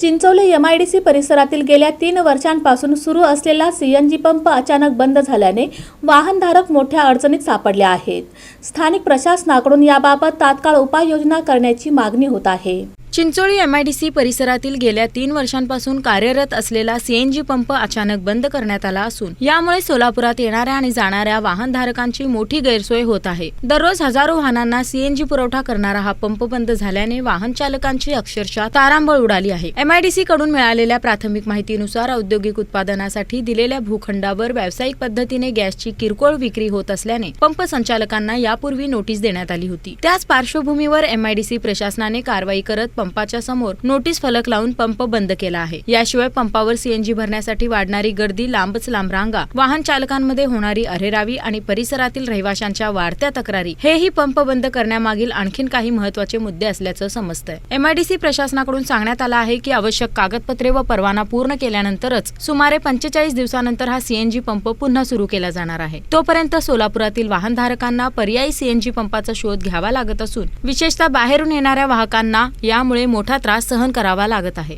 Chincholi MIDC परिसरातील गेल्या तीन वर्षांपासून सुरू असलेला सीएनजी पंप अचानक बंद झाल्याने वाहनधारक मोठ्या अडचणीत सापडले आहेत. स्थानिक प्रशासनाकडून याबाबत तात्काळ उपाययोजना करण्याची मागणी होत आहे. चिंचोळी एमआयडीसी परिसरातील गेल्या तीन वर्षांपासून कार्यरत असलेला सीएनजी पंप अचानक बंद करण्यात आला असून यामुळे सोलापुरात येणाऱ्या आणि जाणाऱ्या वाहनधारकांची मोठी गैरसोय होत आहे. दररोज हजारो वाहनांना सीएनजी पुरवठा करणारा हा पंप बंद झाल्याने वाहन चालकांची अक्षरशः तारांबळ उडाली आहे. एमआयडीसी कडून मिळालेल्या प्राथमिक माहितीनुसार औद्योगिक उत्पादनासाठी दिलेल्या भूखंडावर व्यावसायिक पद्धतीने गॅसची किरकोळ विक्री होत असल्याने पंप संचालकांना यापूर्वी नोटीस देण्यात आली होती. त्याच पार्श्वभूमीवर एमआयडीसी प्रशासनाने कारवाई करत पंपाच्या समोर नोटीस फलक लावून पंप बंद केला आहे. याशिवाय पंपावर सीएनजी भरण्यासाठी वाढणारी गर्दी लांबच लांब रांगा वाहन चालकांमध्ये होणारी अरेरावी आणि परिसरातील रहिवाशांच्या वाढत्या तक्रारी हेही पंप बंद करण्यामागील आणखीन काही महत्त्वाचे मुद्दे असल्याचं समजतंय. एमआयडीसी प्रशासनाकडून सांगण्यात आलं आहे की आवश्यक कागदपत्रे व परवाना पूर्ण केल्यानंतरच सुमारे पंचेचाळीस दिवसानंतर हा सीएनजी पंप पुन्हा सुरू केला जाणार आहे. तोपर्यंत सोलापुरातील वाहनधारकांना पर्यायी सीएनजी पंपाचा शोध घ्यावा लागत असून विशेषतः बाहेरून येणाऱ्या वाहकांना यामुळे मोठा त्रास सहन करावा लागत आहे.